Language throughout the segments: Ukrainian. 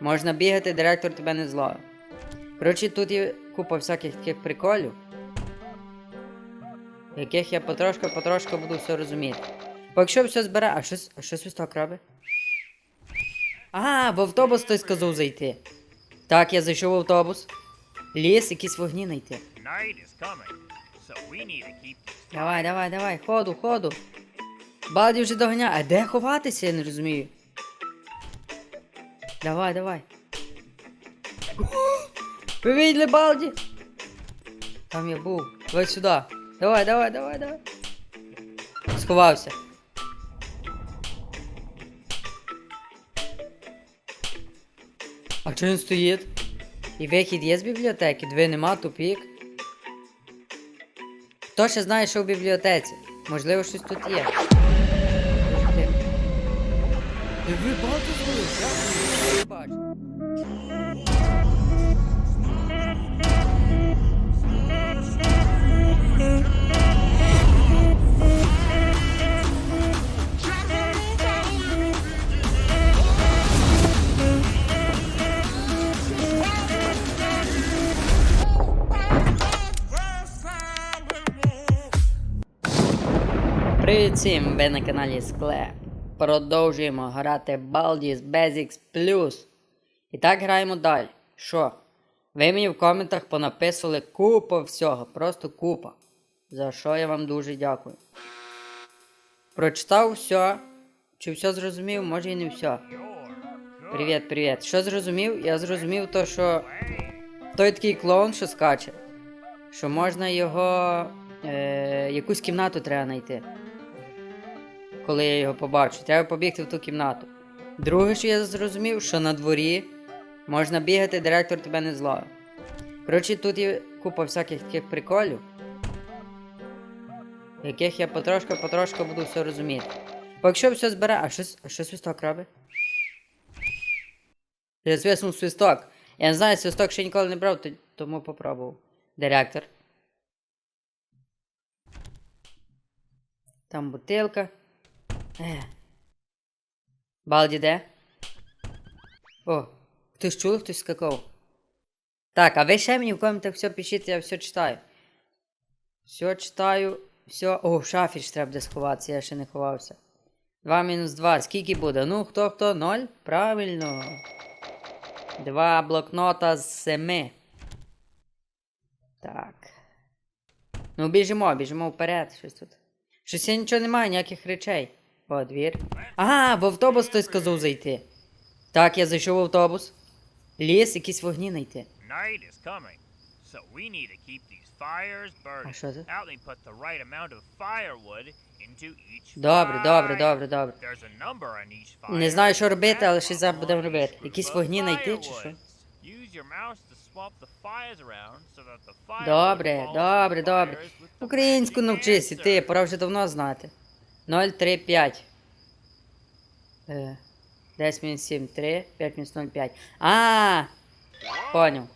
Можна бігати, директор тебе не зловить. Коротше, тут є купа всяких таких приколів, яких я потрошку-потрошку буду все розуміти. Бо якщо все збере. А що, с- а що свисток робить? А, в автобус хтось сказав зайти. Так, я зайшов в автобус. Ліс, якісь вогні знайти. Давай, давай, давай, ходу, ходу. Балді вже доганяє. А де ховатися, я не розумію. Давай, давай. Ви видели Балді? Там я був. Давай сюди. Давай, давай, давай, давай. Сховався. А чого він стоїть? І вихід є з бібліотеки, диви нема, тупік. Хто ще знає, що в бібліотеці? Можливо, щось тут є. Диви, багато я Привіт всім! Ви на каналі Склеп. Продовжуємо грати Baldur's Basics Plus. І так граємо далі. Що? Ви мені в коментах понаписували купа всього, просто купа. За що я вам дуже дякую. Прочитав все. Чи все зрозумів? Може і не все. Привіт, привіт. Що зрозумів? Я зрозумів то, що той такий клоун, що скаче, що можна його. Е, якусь кімнату треба знайти. Коли я його побачу, треба побігти в ту кімнату. Друге, що я зрозумів, що на дворі можна бігати, директор тебе не зловить. Коротше, тут є купа всяких таких приколів, яких я потрошку-потрошку буду все розуміти. Бо якщо все збере. А що, с- а що свисток робить? Я свиснув свисток. Я не знаю, свисток ще ніколи не брав, тому попробував. Директор. Там бутилка. Е. Балді де? О, хтось чув, хтось скакав. Так, а ви ще мені в коментах все пишіть, я все читаю. Все читаю, все. О, в шафі ж треба буде сховатися, я ще не ховався. 2 мінус 2. Скільки буде? Ну, хто хто? 0? Правильно. Два блокнота з 7. Так. Ну, біжимо, біжимо вперед. Щось тут. Щось я нічого немає, ніяких речей. О, двір. А, в автобус хтось сказав зайти. Так, я зайшов в автобус. Ліс, якісь вогні знайти. Night is coming, so we need to keep these fires burning. А що це? Put the right amount of firewood into each Добре, добре, fire. добре, добре. There's a number on each fire. Не знаю, що робити, але щось зараз будемо робити. Якісь вогні знайти, чи що? Use your mouse to swap the fires around so that the firewood Добре, добре, добре. Українську навчись, і ти, пора вже давно знати. 0, 3, 5. Е, 10 мінус 7, 3, 5 мінус 0, 5. А, поняв.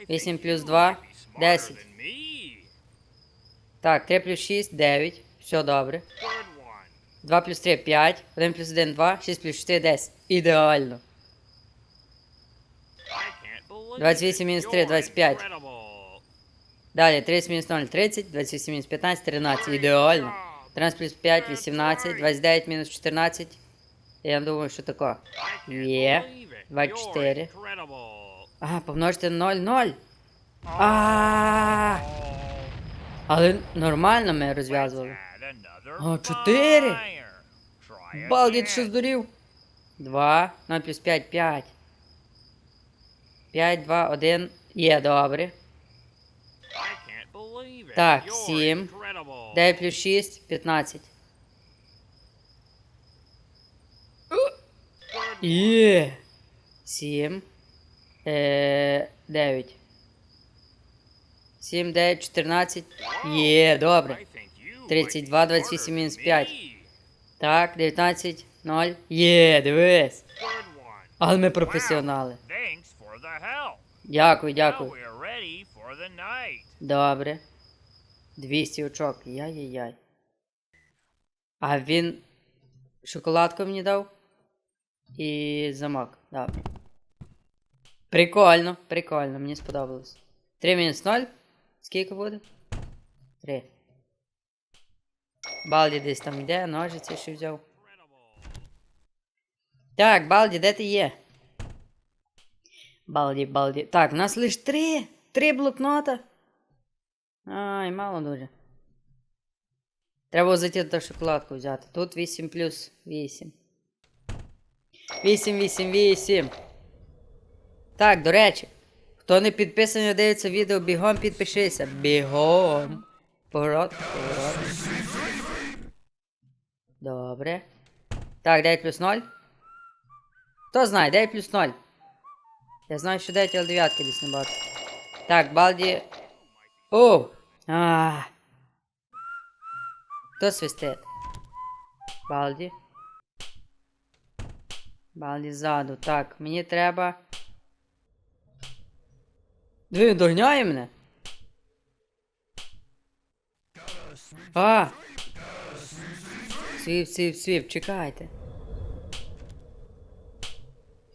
I 8 плюс 2, might be smarter 10. Так, 3 плюс 6, 9. Все добре. 2 плюс 3, 5. 1 плюс 1, 2. 6 плюс 4, 10. Ідеально. I can't believe 28 it. мінус 3, 25. incredible. Далі, 30 мінус 0, 30. 28 мінус 15, 13. Ідеально. 13 плюс 5, 18. 29 мінус 14. Я думаю, що таке. I Є. 24. You're. А, помножити 0, 0. А, але нормально ми розв'язували. Fire. Try Балдіть, again. що здурів. 2, 0 плюс 5, 5. 5, 2, 1. Є, добре. Так, You're сім. incredible. 9 плюс 6, 15. Good Є. 7. Е, 9. 7, 9, 14. Є, добре. I think you 32, might be 28 smarter мінус than 5. me. Так, 19, 0. Є, дивись. Але ми професіонали. Дякую, дякую. Добре. 200 очок. Яй-яй-яй. А він шоколадку мені дав. І замок. Добре. Прикольно, прикольно, мені сподобалось. 3 мінус 0. Скільки буде? 3. Балді десь там йде, ножиці ще взяв. Так, Балді, де ти є? Балді, Балді. Так, у нас лише три. Три блокнота. Ай, мало дуже. Треба зайти до шоколадку взяти. Тут 8 плюс 8. 8, 8, 8. Так, до речі, хто не підписаний, дивиться відео, бігом підпишися. Бігом. Поворот, поворот. Добре. Так, 9 плюс 0. Хто знає, 9 плюс 0. Я знаю, що 9, але 9 десь не бачу. Так, Балді. О! А. Хто свистить? Балді. Балді ззаду. Так, мені треба. Диви, він доганяє мене. А! Свіп, свіп, свіп, чекайте.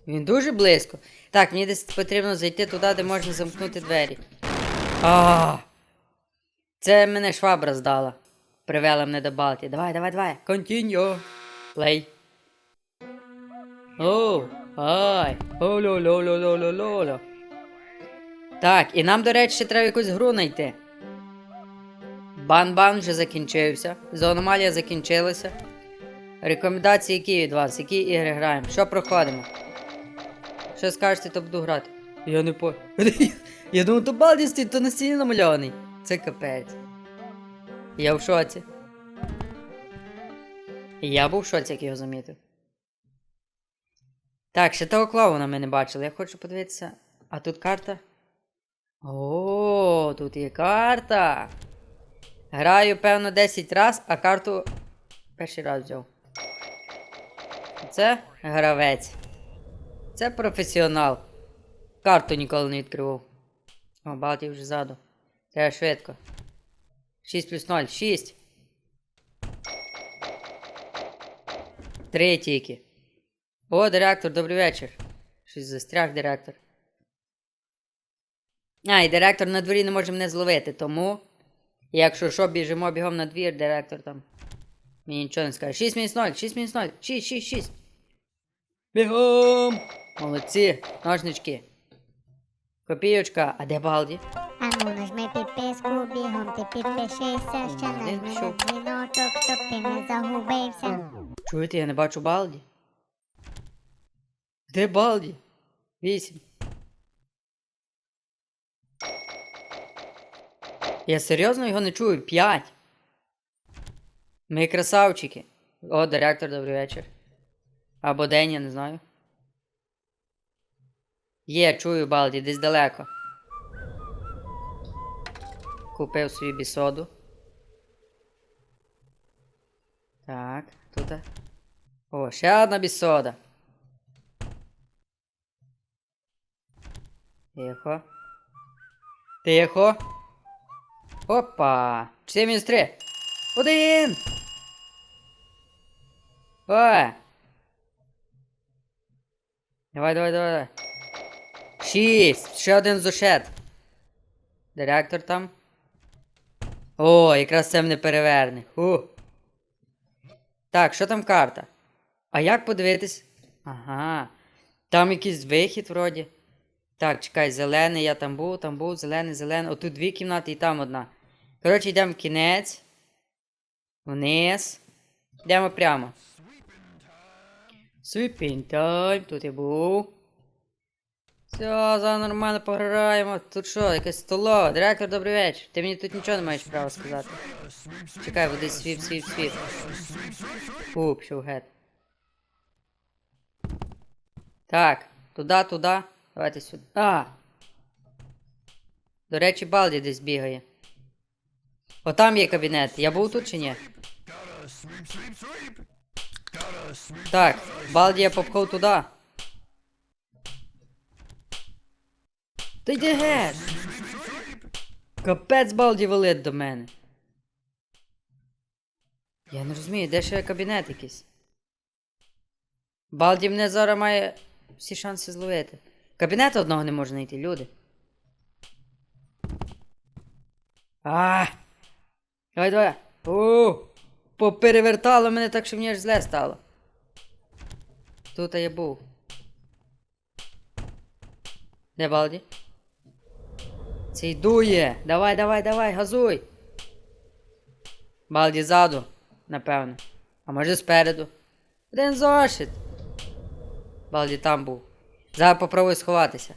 Він дуже близько. Так, мені десь потрібно зайти туди, де можна замкнути двері. А! Це мене швабра здала. Привела мене до Балті. Давай, давай, давай. Continue. Play. О, ай. О-ло-ло-ло-ло-ло-ло. Так, і нам, до речі, ще треба якусь гру знайти. Бан-бан вже закінчився. Зоономалія закінчилася. Рекомендації які від вас? Які ігри граємо? Що проходимо? Що скажете, то буду грати. Я не по. Я думав, то балді то на стіні намальований. Це капець. Я в шоці. Я був в шоці, як його замітив. Так, ще того клоуна ми не бачили. Я хочу подивитися. А тут карта. О, тут є карта. Граю, певно, 10 раз, а карту перший раз взяв. Це гравець. Це професіонал. Карту ніколи не відкривав. О, Балті вже ззаду. Треба швидко. 6 плюс 0. 6. Три тільки. О, директор, добрий вечір. Щось застряг директор. А, і директор на дворі не може мене зловити, тому. Якщо що, біжимо бігом на двір, директор там. Мені нічого не скаже. 6 мінус 0, 6 мінус 0, 6, 6, 6. Бігом! Молодці, ножнички. Копійочка, а де Балді? Ану, нажми підписку, бігом ти підпишися, ще нажми на дзвіночок, щоб ти не загубився. Чуєте, я не бачу Балді. Де Балді? Вісім. Я серйозно його не чую. П'ять. Ми красавчики. О, директор, добрий вечір. Або день, я не знаю. Є, чую Балді, десь далеко. Купив собі бісоду. Так, тут. О, ще одна бісода. Тихо. Тихо. Опа. 4 мінус 3. Один. О. Давай, давай, давай. Шість. Ще один зошет. Директор там. О, якраз це мене переверне. Фу. Так, що там карта? А як подивитись? Ага. Там якийсь вихід вроді. Так, чекай, зелений, я там був, там був, зелений, зелений. Отут дві кімнати і там одна. Коротше, йдемо в кінець. Вниз. Йдемо прямо. Sweeping time. Тут я був. Все, зараз нормально пограємо. Тут що, якась столова. Директор, добрий вечір. Ти мені тут нічого не маєш права сказати. Чекай, води свіп, свіп, свіп. Фу, пішов гет. Так, туди, туди. Давайте сюди. А! До речі, Балді десь бігає. Отам є кабінет. Я був тут чи ні? Так, Балді я попхав туди. Та йди геть! Капець Балді валить до мене. Я не розумію, де ще кабінет якийсь. Балді мене зараз має всі шанси зловити. Кабінету одного не можна знайти, люди. А! Давай, давай. О! Поперевертало мене так, що мені аж зле стало. Тут я був. Де Балді? Цей дує. Давай, давай, давай, газуй. Балді ззаду, напевно. А може спереду. Один зошит. Балді там був. Зараз попробуй сховатися.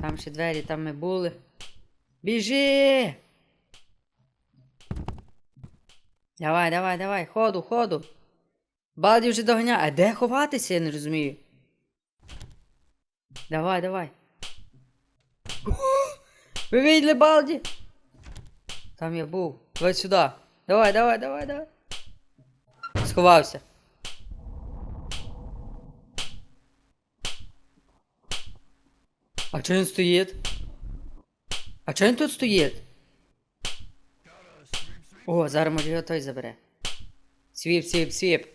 Там ще двері, там ми були. Біжи! Давай, давай, давай, ходу, ходу. Балді вже доганяє. А де ховатися, я не розумію. Давай, давай. Ви видели Балді? Там я був. Давай сюди. Давай, давай, давай, давай. Сховався. А чого він стоїть? А чого він тут стоїть? О, зараз може його той забере. Свіп, свіп, свіп.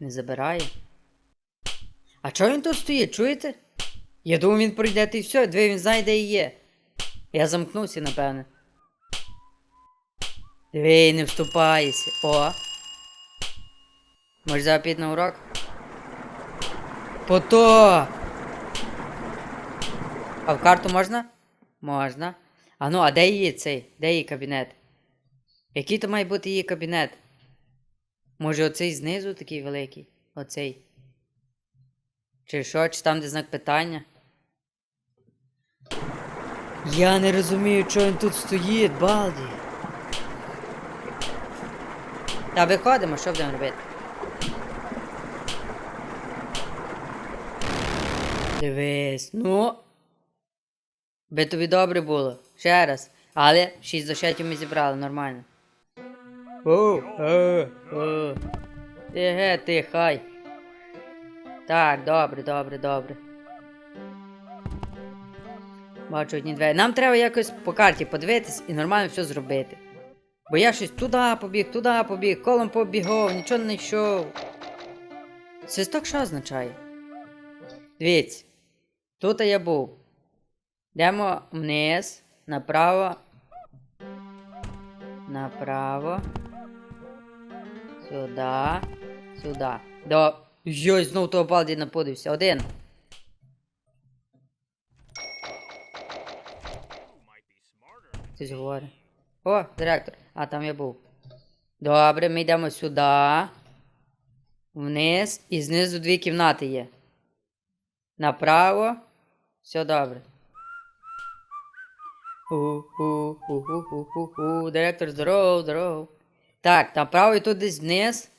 Не забирає. А чого він тут стоїть, чуєте? Я думав, він пройде та і все, диви, він знає, де і є. Я замкнувся, напевне. Диви, не вступайся. О. Може зараз на урок? Пото! А в карту можна? Можна. А ну, а де її цей? Де її кабінет? Який то має бути її кабінет? Може оцей знизу такий великий? Оцей. Чи що, чи там де знак питання? Я не розумію, чого він тут стоїть, балді. Та виходимо, що будемо робити? Дивись, ну. Би тобі добре було. Ще раз. Але 6 зошитів ми зібрали, нормально. О, о, о. Ти ге, ти хай. Так, добре, добре, добре. Бачу одні двері. Нам треба якось по карті подивитись і нормально все зробити. Бо я щось туди побіг, туди побіг, колом побігав, нічого не йшов. Свисток що означає? Дивіться. Тут я був. Йдемо вниз, направо. Направо. Сюди. Сюди. До. Йой, знов того балді напудився. Один. Хтось говорить. О, директор. А, там я був. Добре, ми йдемо сюди. Вниз. І знизу дві кімнати є. Направо. Все добре. Директор, здоров, здоров. Так, направо і тут десь вниз.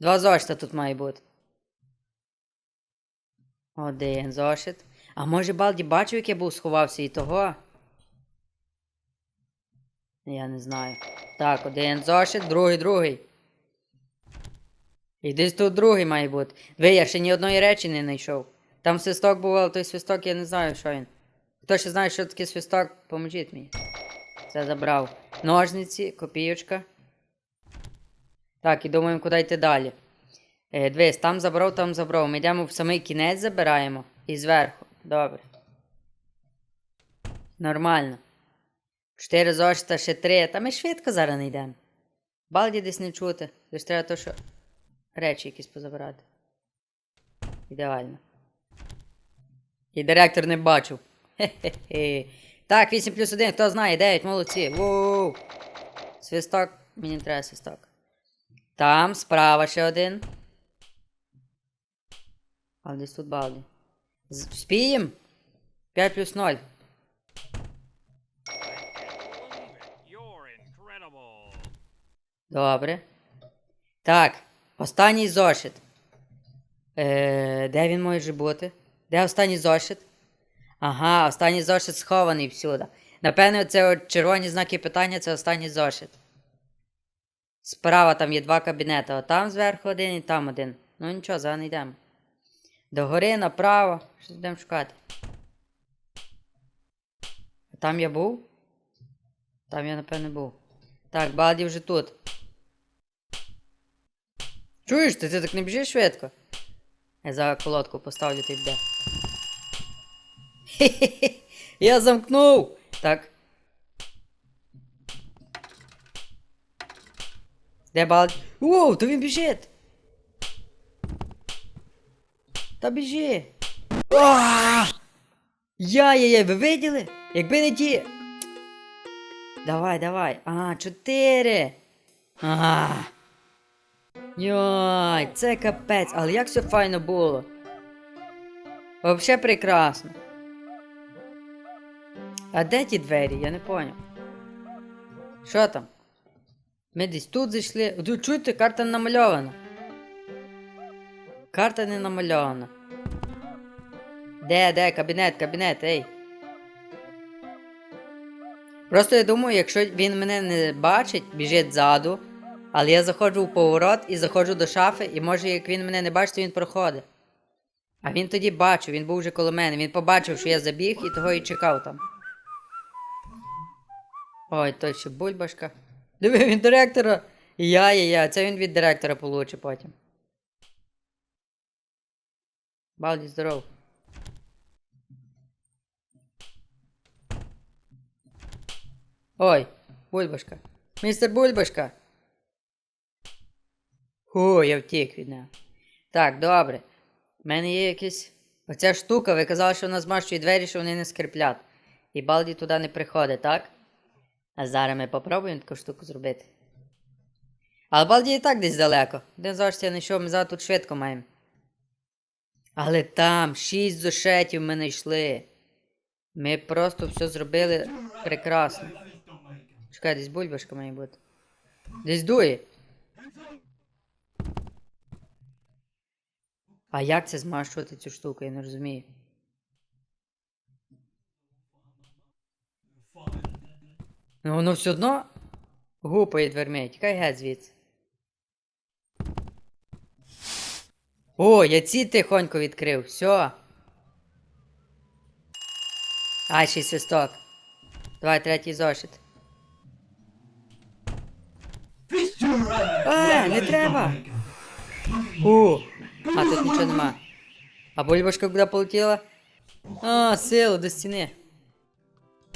Два зошита тут має бути. Один зошит. А може Балді бачив, як я був сховався і того? Я не знаю. Так, один зошит, другий, другий. І десь тут другий має бути. Диви, я ще ні одної речі не знайшов. Там свисток був, але той свисток я не знаю, що він. Хто ще знає, що таке свисток, поможіть мені. Це забрав. Ножниці, копійочка. Так, і думаємо, куди йти далі. Е, дивись, там забрав, там забрав. Ми йдемо в самий кінець забираємо. І зверху. Добре. Нормально. Чотири зошита, ще три. Та ми швидко зараз не йдемо. Балді десь не чути. Лиш треба то, що речі якісь позабирати. Ідеально. І директор не бачив. Хе-хе-хе. Так, 8 плюс 1, хто знає, 9, молодці. Воу. Свисток, мені не треба свисток. Там, справа ще один. А десь тут Балді. З- Спієм? 5 плюс 0. Добре. Так, останній зошит. Е, де він може бути? Де останній зошит? Ага, останній зошит схований всюди. Напевне, це червоні знаки питання це останній зошит. Справа там є два кабінети. Отам зверху один і там один. Ну нічого, зараз йдемо. Догори, направо. Щось будемо шукати. Там я був? Там я, напевне, був. Так, Балді вже тут. Чуєш, ти, ти так не біжиш швидко? Я за колодку поставлю ти буде. Хе-хе-хе! Я замкнув! Так. Де балд? Воу, то він біжить! Та біжи! Я-я-я, ви виділи? Якби не ті. Давай, давай. А, чотири. Ага. Йой, це капець, але як все файно було. Вообще прекрасно. А де ті двері? Я не поняв. Що там? Ми десь тут зайшли. Ви карта не намальована. Карта не намальована. Де, де, кабінет, кабінет, ей. Просто я думаю, якщо він мене не бачить, біжить ззаду, але я заходжу в поворот і заходжу до шафи, і може, як він мене не бачить, то він проходить. А він тоді бачив, він був вже коло мене. Він побачив, що я забіг і того і чекав там. Ой, той ще бульбашка. Диви, він директора. Я-я-я, це він від директора получить потім. Балді, здоров. Ой, бульбашка. Містер Бульбашка. Ху, я втік від нього. Так, добре. У мене є якась. Оця штука, ви казали, що вона змащує двері, що вони не скриплять. І Балді туди не приходить, так? А зараз ми попробуємо таку штуку зробити. Але Балді і так десь далеко. Один завжди я знайшов, ми зараз тут швидко маємо. Але там шість зошетів ми знайшли. Ми просто все зробили прекрасно. Чекай, десь бульбашка має бути. Десь дує. А як це змащувати цю штуку, я не розумію. Ну воно все одно гупає дверми. Тікай геть звідси. О, я ці тихонько відкрив. Все. Ай, ще й свисток. Давай третій зошит. А, не треба. У, а тут нічого нема. А бульбашка куди полетіла? А, силу до стіни.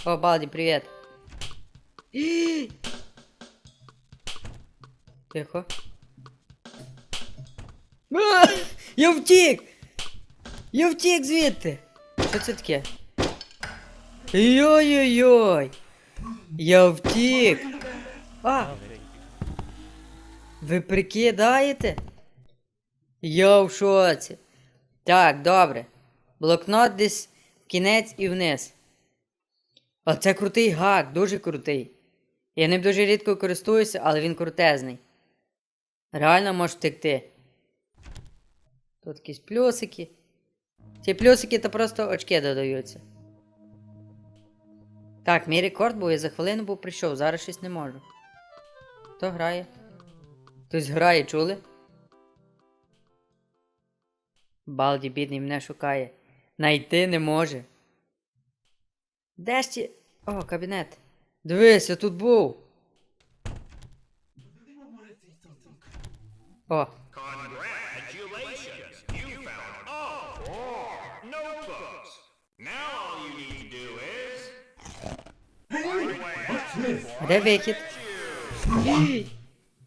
О, Балді, привіт. Ій! Тихо. А, я втік! Я втік звідти! Що це таке? Йой-йой-йой! Я втік! А! Ви прикидаєте? Я в шоці. Так, добре. Блокнот десь в кінець і вниз. Оце крутий гак, дуже крутий. Я ним дуже рідко користуюся, але він крутезний. Реально може втекти. Тут якісь плюсики. Ці плюсики то просто очки додаються. Так, мій рекорд був, я за хвилину був прийшов, зараз щось не можу. Хто грає? Хтось грає, чули? Балді, бідний, мене шукає. Найти не може. Де ще. О, кабінет. Дивись, я тут був. О. Де вихід?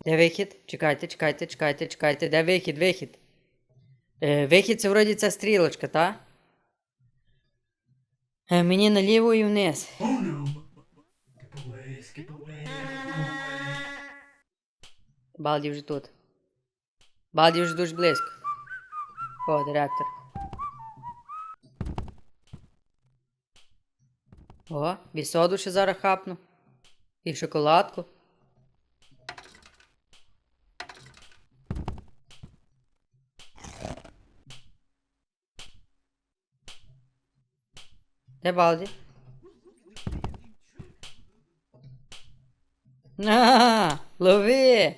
Де вихід? Чекайте, чекайте, чекайте, чекайте. Де вихід, вихід? Е, вихід це вроді ця стрілочка, та? Е, мені наліво і вниз. Балді вже тут. Балді вже дуже близько. О, директор. О, і соду ще зараз хапну. І шоколадку. Де Балді? На, лови!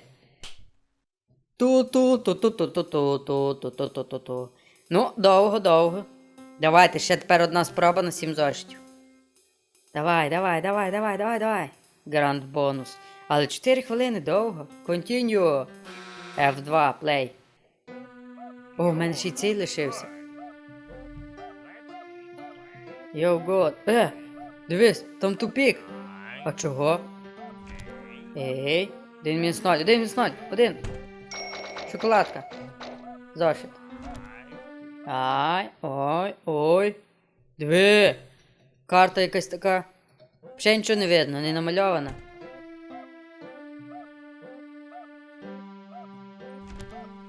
Ту-ту-ту-ту-ту-ту-ту-ту-ту-ту-ту-ту. Ну, довго, довго. Давайте ще тепер одна спроба на сім зошитів. Давай, давай, давай, давай, давай, давай. Гранд бонус. Але 4 хвилини довго. Continue. F2, play. О, в мене ще й цей лишився. Йоу, год. Е, дивись, там тупік. А чого? Ей, один мінус ноль, один мінус ноль, один. Шоколадка. Зошит. Ай, ой, ой. Диви. Карта якась така. Ще нічого не видно, не намальована.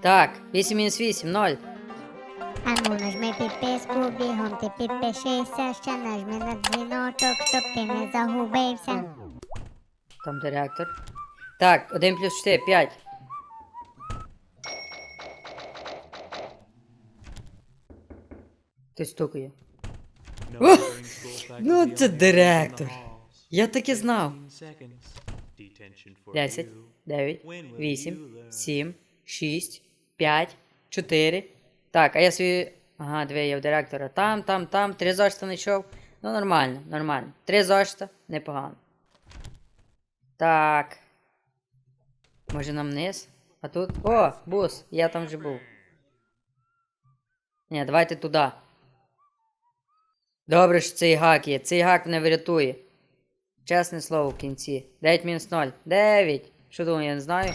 Так, 8 мінус 8, 0. Ану, нажми підписку, бігом ти підпишися, ще нажми на дзвіночок, щоб ти не загубився. Там директор. Так, 1 плюс 4, 5. Ти стукає. Ну, це директор. Я так і знав. 10, 9, 8, 7, 6, 5, 4. Так, а я свої. Ага, дві є в директора. Там, там, там, три зошита знайшов. Ну, нормально, нормально. Три зошита, непогано. Так. Може нам вниз? А тут. О, бус, я там вже був. Ні, давайте туди. Добре, що цей гак є. Цей гак мене врятує. Чесне слово в кінці. 9 мінус 0. 9. Що думаю, я не знаю.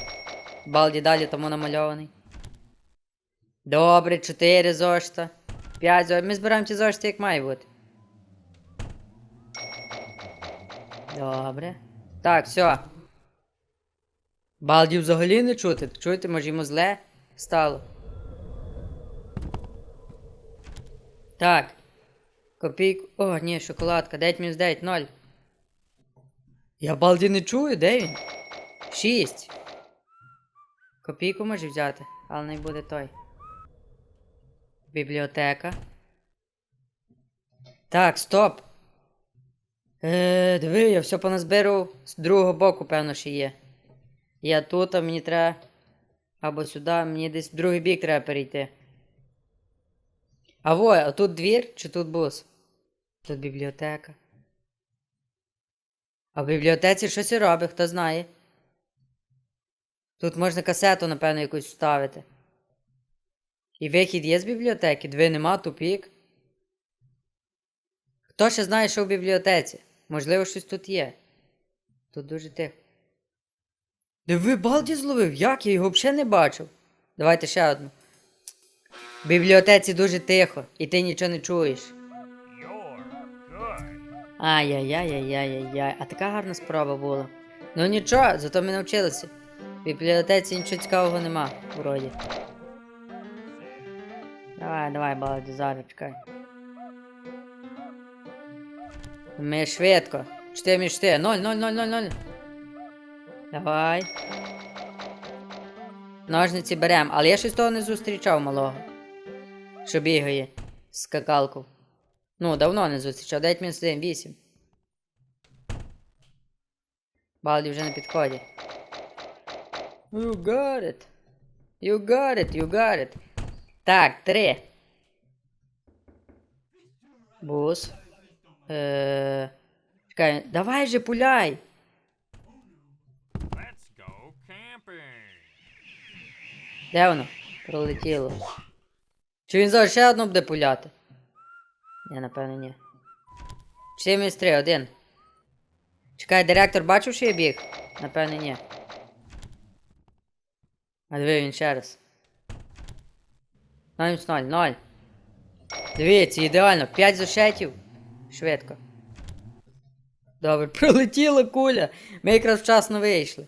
Балді далі тому намальований. Добре, 4 зошита. 5 зошита. Ми збираємо ті зошити, як має бути. Добре. Так, все. Балді взагалі не чути. Чуєте, може йому зле стало. Так. Копійку. О, ні, шоколадка. 9 мінус 9, 0. Я балді не чую, де він? 6. Копійку може взяти, але не буде той. Бібліотека. Так, стоп. Е, диви, я все поназбирав з другого боку, певно, ще є. Я тут, а мені треба. Або сюди, мені десь в другий бік треба перейти. А во, а тут двір чи тут бус? Тут бібліотека. А в бібліотеці щось і робить, хто знає. Тут можна касету, напевно, якусь вставити. І вихід є з бібліотеки, дві нема, тупік. Хто ще знає, що в бібліотеці? Можливо, щось тут є. Тут дуже тихо. Диви, балді зловив, як я його взагалі не бачив. Давайте ще одну. В бібліотеці дуже тихо, і ти нічого не чуєш. You're good. Ай-яй-яй-яй-яй-яй. А така гарна справа була. Ну нічого, зато ми навчилися. В бібліотеці нічого цікавого нема, вроді. Давай, давай, балді, зараз чекай. Ми швидко. 4 між 4. 0, 0, 0, 0, 0. Давай. Ножниці берем, але я щось того не зустрічав малого. Що бігає скакалку. Ну, давно не зустрічав. 9 мінус 1, 8. Балді вже на підході. You got it. You got it, you got it. Так, три. Бус. Е... Чекай, давай же пуляй. Де воно? Пролетіло. Чи він зараз ще одну буде пуляти? Ні, напевно, ні. 4 мінус 3, один. Чекай, директор бачив, що я біг? Напевно, ні. А диви він ще раз. 0 мінус 0, 0. Дивіться, ідеально, 5 зошетів. Швидко. Добре, пролетіла куля. Ми якраз вчасно вийшли.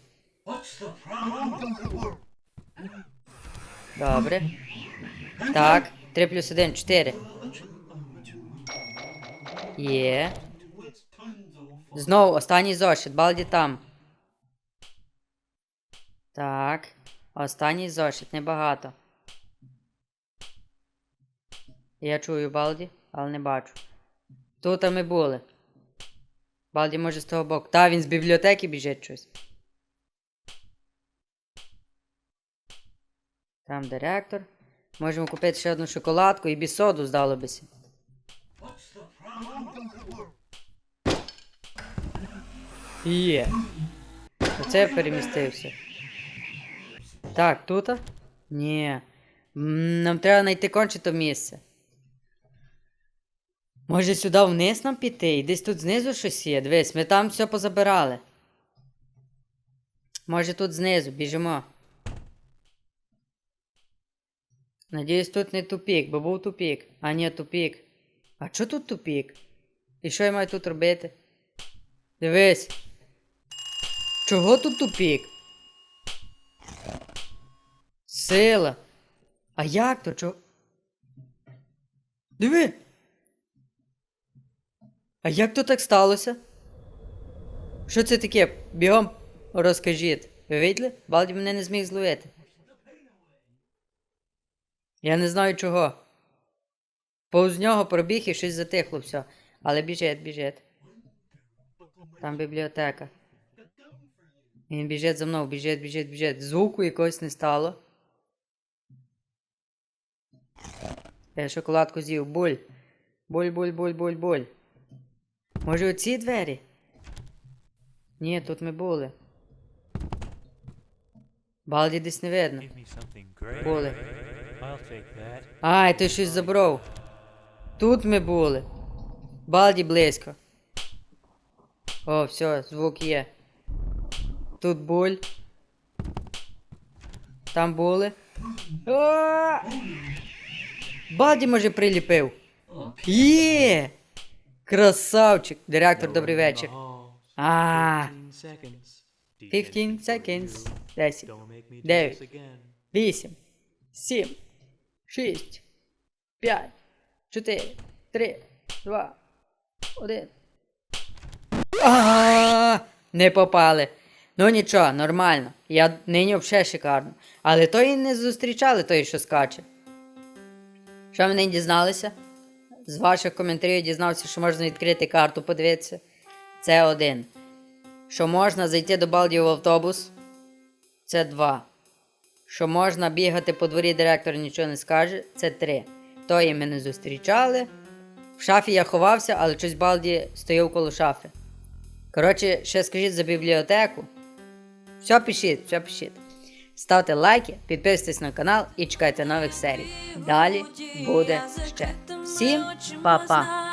Добре. Так, 3 плюс 1, 4. Є. Знову останній зошит, балді там. Так. Останній зошит, небагато. Я чую балді, але не бачу. Тут ми були. Балді може з того боку. Та, він з бібліотеки біжить щось. Там директор. Можемо купити ще одну шоколадку і бісоду, здало бися. Є. Оце я перемістився. Так, тут? Ні. Нам треба знайти конче то місце. Може сюди вниз нам піти? І десь тут знизу щось є. Дивись, ми там все позабирали. Може тут знизу, біжимо. Надіюсь, тут не тупік, бо був тупік. А ні, тупік. А чо тут тупік? І що я маю тут робити? Дивись. Чого тут тупік? Сила. А як то? Чого? Диви. А як то так сталося? Що це таке? Бігом розкажіть. Ви виділи? Балді мене не зміг зловити. Я не знаю чого. Повз нього пробіг і щось затихло все. Але біжить, біжить. Там бібліотека. Він біжить за мною, біжить, біжить, біжить. Звуку якогось не стало. Я шоколадку з'їв. Буль. Буль, буль, буль, буль, буль. Може оці двері? Ні, тут ми були. Балді десь не видно. Були. Ай, ти щось забрав. Тут ми були. Балді близько. О, все, звук є. Тут буль. Там були. О! Балді, може, приліпив. Є! Красавчик! Директор, добрий вечір. А, 15 seconds. 10, Don't make me do Дев'ять. this again. 8, 7, 6, 5, 4, 3, 2, 1. А, не попали. Ну нічого, нормально. Я нині взагалі шикарно. Але то і не зустрічали той, що скаче. Що ми нині дізналися? З ваших коментарів дізнався, що можна відкрити карту, подивитися. Це один. Що можна зайти до Балдів в автобус. Це два. Що можна бігати по дворі, директор нічого не скаже, це три. Тої ми не зустрічали. В шафі я ховався, але щось Балді стояв коло шафи. Коротше, ще скажіть за бібліотеку. Все пишіть, все пишіть. Ставте лайки, підписуйтесь на канал і чекайте нових серій. Далі буде ще. Всім па-па!